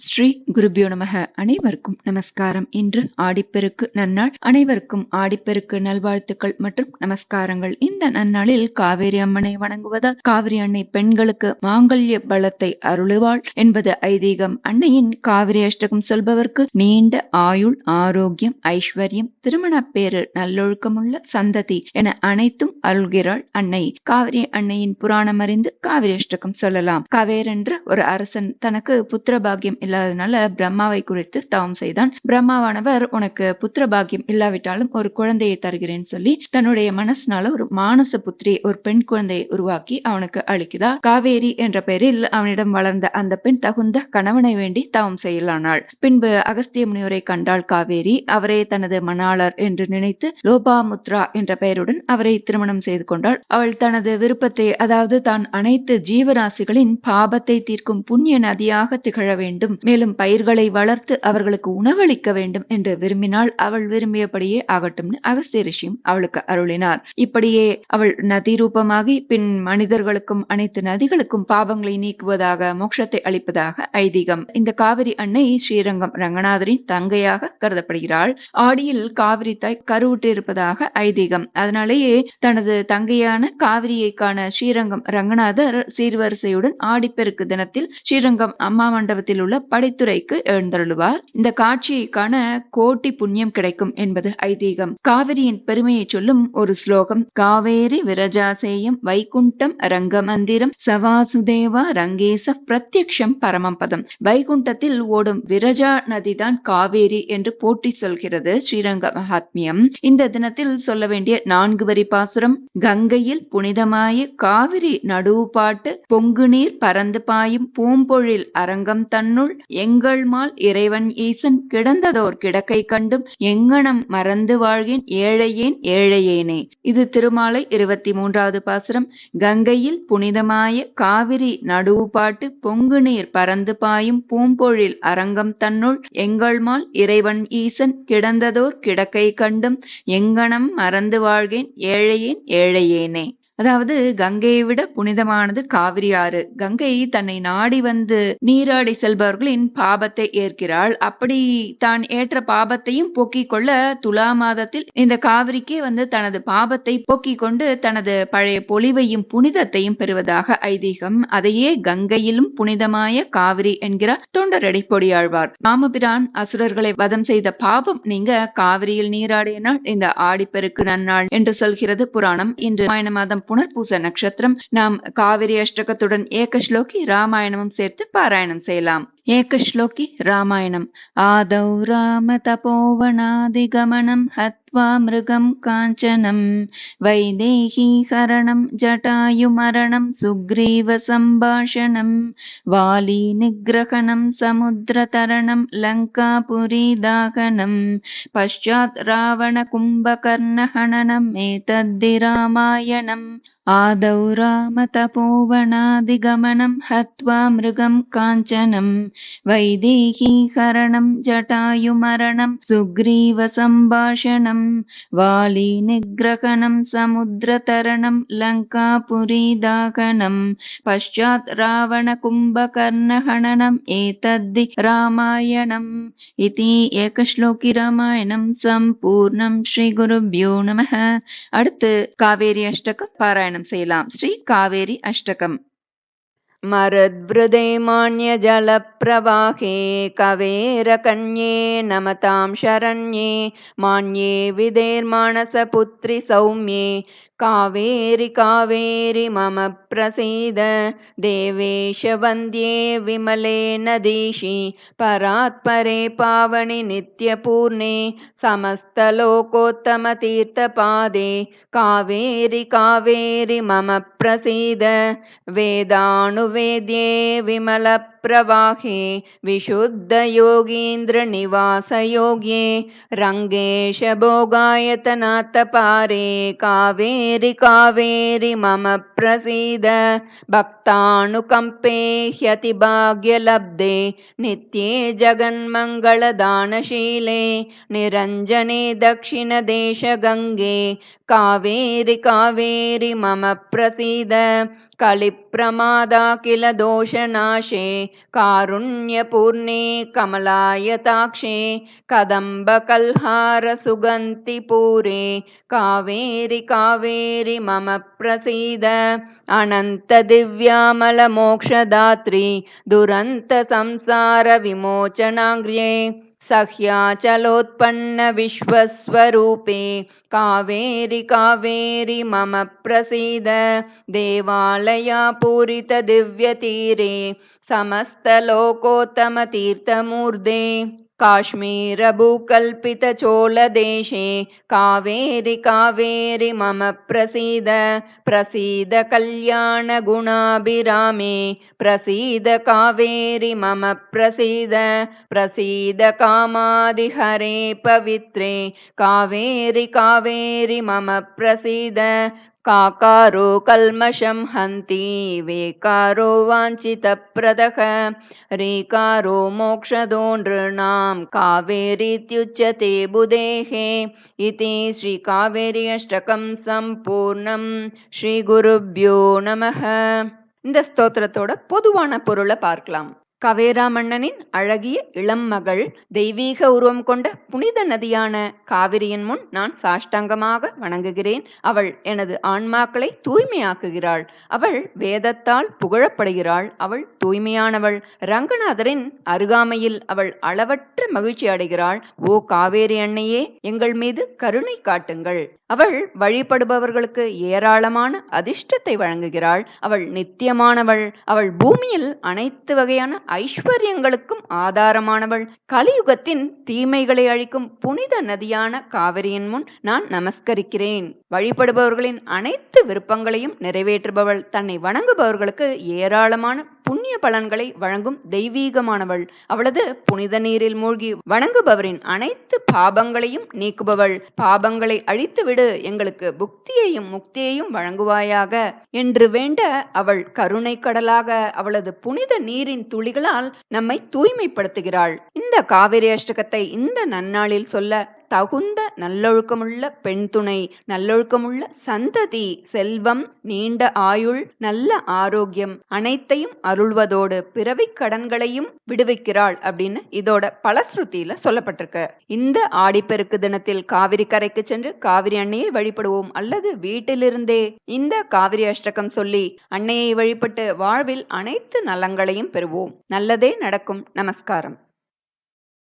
ஸ்ரீ குருபியோ நமக. அனைவருக்கும் நமஸ்காரம். இன்று ஆடிப்பெருக்கு நன்னாள். அனைவருக்கும் ஆடிப்பெருக்கு நல்வாழ்த்துக்கள் மற்றும் நமஸ்காரங்கள். இந்த நன்னாளில் காவேரி அம்மனை வணங்குவதால் காவிரி அன்னை பெண்களுக்கு மாங்கல்ய பலத்தை அருளுவாள் என்பது ஐதீகம். அன்னையின் காவிரி அஷ்டகம் சொல்பவர்க்கு நீண்ட ஆயுள் ஆரோக்கியம் ஐஸ்வர்யம் திருமண பேரு நல்லொழுக்கமுள்ள சந்ததி என அனைத்தும் அருள்கிறாள் அன்னை. காவிரி அன்னையின் புராணம் அறிந்து காவிரி அஷ்டகம் சொல்லலாம். கவேரென்ற ஒரு அரசன் தனக்கு புத்திர பாக்கியம் இல்லாததுனால பிரம்மாவை குறித்து தவம் செய்தான். பிரம்மாவானவர் உனக்கு புத்திர பாக்கியம் இல்லாவிட்டாலும் ஒரு குழந்தையை தருகிறேன் சொல்லி தன்னுடைய மனசுனால ஒரு மானச புத்திரி ஒரு பெண் குழந்தையை உருவாக்கி அவனுக்கு அளிக்குதா? காவேரி என்ற பெயரில் அவனிடம் வளர்ந்த அந்த பெண் தகுந்த கணவனை வேண்டி தவம் செய்யலானாள். பின்பு அகஸ்திய முனிவரை கண்டாள் காவேரி. அவரே தனது மணாளர் என்று நினைத்து லோபாமுத்ரா என்ற பெயருடன் அவரை திருமணம் செய்து கொண்டாள். அவள் தனது விருப்பத்தை அதாவது தான் அனைத்து ஜீவராசிகளின் பாபத்தை தீர்க்கும் புண்ணிய நதியாக திகழ வேண்டும். மேலும் பயிர்களை வளர்த்து அவர்களுக்கு உணவளிக்க வேண்டும் என்று விரும்பினாள் அவள் விரும்பியபடியே ஆகட்டும்னு அகஸ்திய ரிஷியும் அவளுக்கு அருளினார். இப்படியே அவள் நதி ரூபமாகி பின் மனிதர்களுக்கும் அனைத்து நதிகளுக்கும் பாவங்களை நீக்குவதாக மோட்சத்தை அளிப்பதாக ஐதீகம். இந்த காவிரி அன்னை ஸ்ரீரங்கம் ரங்கநாதரின் தங்கையாக கருதப்படுகிறாள். ஆடியில் காவிரி தாய் கருவுற்றிருப்பதாக ஐதீகம். அதனாலேயே தனது தங்கையான காவிரியை காண ஸ்ரீரங்கம் ரங்கநாதர் சீர்வரிசையுடன் ஆடிப்பெருக்கு தினத்தில் ஸ்ரீரங்கம் அம்மா மண்டபத்தில் உள்ள படைத்துறைக்கு எழுந்தருளுவார். இந்த காட்சியை காண கோட்டி புண்ணியம் கிடைக்கும் என்பது ஐதீகம். காவிரியின் பெருமையை சொல்லும் ஒரு ஸ்லோகம். காவேரி விரஜாசேயம் வைகுண்டம் ரங்கமந்திரம் சவாசுதேவா ரங்கேச பிரத்யக்ஷம் பரமம் பதம் வைகுண்டத்தில் ஓடும் விரஜா நதிதான் காவேரி என்று போட்டி சொல்கிறது ஸ்ரீரங்க மகாத்மியம். இந்த தினத்தில் சொல்ல வேண்டிய நான்கு வரி பாசுரம். கங்கையில் புனிதமாய காவிரி நடுவு பாட்டு பொங்கு நீர் பறந்து பாயும் பூம்பொழில் அரங்கம் தன்னுள் எங்கள் மால் இறைவன் ஈசன் கிடந்ததோர் கிடக்கை கண்டும் எங்கனம் மறந்து வாழ்கின் ஏழையேன் ஏழையேனே. இது திருமாலை இருபத்தி மூன்றாவது பாசுரம். கங்கையில் புனிதமாய காவிரி நடுவு பாட்டு பொங்கு நீர் பறந்து பாயும் பூம்பொழில் அரங்கம் தன்னுள் எங்கள் மால் இறைவன் ஈசன் கிடந்ததோர் கிடக்கை கண்டும் எங்கனம் மறந்து வாழ்கேன் ஏழையேன் ஏழையேனே. அதாவது கங்கையை விட புனிதமானது காவிரி ஆறு. கங்கை தன்னை நாடி வந்து நீராடி செல்பவர்களின் பாபத்தை ஏற்கிறாள். அப்படி தான் ஏற்ற பாபத்தையும் போக்கிக் கொள்ள துலா மாதத்தில் இந்த காவிரிக்கே வந்து தனது பாபத்தை போக்கிக் கொண்டு தனது பழைய பொலிவையும் புனிதத்தையும் பெறுவதாக ஐதீகம். அதையே கங்கையிலும் புனிதமாய காவிரி என்கிறார் தொண்டரடி பொடியாழ்வார். ராமபிரான் அசுரர்களை வதம் செய்த பாபம் நீங்க காவிரியில் நீராடிய நாள். இந்த ஆடிப்பெருக்கு நன்னாள் என்று சொல்கிறது புராணம். இன்று ராமாயண மாதம் புனர்பூச நட்சத்திரம் நாம் காவிரி அஷ்டகத்துடன் ஏக ஸ்லோகி ராமாயணமும் சேர்த்து பாராயணம் செய்யலாம் ஏகஸ்லோகி ராமாயணம் ஆதௌ ராம தபோவனாதிகமனம் ஹத்வா त्वा मृगं काञ्चनं वैदेहीहरणं जटायुमरणं सुग्रीवसम्भाषणं वालीनिग्रहणं समुद्रतरणं लङ्कापुरीदाहनं पश्चात् रावणकुम्भकर्णहननम् एतद्धि रामायणम्। आदौ रामतपोवनादिगमनं हत्वा मृगं काञ्चनं वैदेहीहरणं जटायुमरणं सुग्रीवसम्भाषणम् वालीनिग्रहणं समुद्रतरणं लङ्कापुरीदाहनं पश्चात् रावणकुम्भकर्णहननम् एतद्धि रामायणम् इति एकश्लोकि रामायणं सम्पूर्णं श्रीगुरुभ्यो नमः அடுத்து காவேரி அஷ்டக பாராயணம் செய்யலாம் ஸ்ரீ காவேரி அஷ்டகம் मरुद्वृदे मान्यजलप्रवाहे कवेरकण्ये नमतां शरण्ये मान्ये विदेर्माणसपुत्रिसौम्ये कावेरि कावेरि मम प्रसीद। देवेश वन्द्ये विमले नदीशि परात्परे पावनि नित्यपूर्णे। समस्तलोकोत्तमतीर्थपादे। कावेरि कावेरि मम प्रसीद। वेदानुवेद्ये विमलप्रवाहे विशुद्धयोगीन्द्रनिवासयोग्ये रङ्गेशभोगायतनाथपारे कावेरि कावेरि मम प्रसीद। भक्तानुकम्पे ह्यतिभाग्यलब्धे नित्ये जगन्मङ्गलदानशीले निरञ्जने दक्षिणदेशगङ्गे कावेरि कावेरि मम प्रसीद कलिप्रमादा किल दोषनाशे कारुण्यपूर्णे कमलायताक्षे कदम्बकल्हारसुगन्तिपूरे कावेरि कावेरि मम प्रसीद अनन्तदिव्यामलमोक्षदात्री दुरन्तसंसारविमोचनाङ्ग्र्ये सह्याचलोत्पन्नविश्वस्वरूपे कावेरि कावेरि मम प्रसीद। देवालयापूरितदिव्यतीरे समस्तलोकोत्तमतीर्थमूर्धे काश्मीरभूकल्पितचोलदेशे कावेरि कावेरि मम प्रसीद प्रसीद कल्याणगुणाभिरामे प्रसीद कावेरि मम प्रसीद प्रसीद कामादिहरे पवित्रे कावेरि कावेरि मम प्रसीद काकारो कल्मषं हन्ति वेकारो वाञ्छितप्रदः रीकारो मोक्षदो नृणां कावेरीत्युच्यते बुधेः इति श्रीकावेरी अष्टकं சம்பூர்ணம் ஸ்ரீ குருப்யோ நமः இந்த ஸ்தோத்திரத்தோட பொதுவான பொருளை பார்க்கலாம் கவேரா மன்னனின் அழகிய இளம் மகள் தெய்வீக உருவம் கொண்ட புனித நதியான காவிரியின் முன் நான் சாஷ்டாங்கமாக வணங்குகிறேன். அவள் எனது ஆன்மாக்களை தூய்மையாக்குகிறாள். அவள் வேதத்தால் புகழப்படுகிறாள். அவள் தூய்மையானவள். ரங்கநாதரின் அருகாமையில் அவள் அளவற்ற மகிழ்ச்சி அடைகிறாள். ஓ காவேரி அன்னையே எங்கள் மீது கருணை காட்டுங்கள். அவள் வழிபடுபவர்களுக்கு ஏராளமான அதிர்ஷ்டத்தை வழங்குகிறாள். அவள் நித்தியமானவள். அவள் பூமியில் அனைத்து வகையான ஐஸ்வர்யங்களுக்கும் ஆதாரமானவள். கலியுகத்தின் தீமைகளை அழிக்கும் புனித நதியான காவிரியின் முன் நான் நமஸ்கரிக்கிறேன். வழிபடுபவர்களின் அனைத்து விருப்பங்களையும் நிறைவேற்றுபவள். தன்னை வணங்குபவர்களுக்கு ஏராளமான புண்ணிய பலன்களை வழங்கும் தெய்வீகமானவள். அவளது புனித நீரில் மூழ்கி வணங்குபவரின் அனைத்து பாபங்களையும் நீக்குபவள். பாபங்களை அழித்துவிடு எங்களுக்கு புக்தியையும் முக்தியையும் வழங்குவாயாக. என்று வேண்ட அவள் கருணை கடலாக அவளது புனித நீரின் துளிகளால் நம்மை தூய்மைப்படுத்துகிறாள். இந்த காவிரி அஷ்டகத்தை இந்த நன்னாளில் சொல்ல தகுந்த நல்லொழுக்கமுள்ள பெண் துணை நல்லொழுக்கமுள்ள சந்ததி செல்வம் நீண்ட ஆயுள் நல்ல ஆரோக்கியம் அனைத்தையும் அருள்வதோடு பிறவி கடன்களையும் விடுவிக்கிறாள் அப்படின்னு இதோட பலஸ்ருதியில சொல்லப்பட்டிருக்கு. இந்த ஆடிப்பெருக்கு தினத்தில் காவிரி கரைக்கு சென்று காவிரி அன்னையை வழிபடுவோம் அல்லது வீட்டிலிருந்தே இந்த காவிரி அஷ்டகம் சொல்லி அன்னையை வழிபட்டு வாழ்வில் அனைத்து நலங்களையும் பெறுவோம். நல்லதே நடக்கும். நமஸ்காரம்.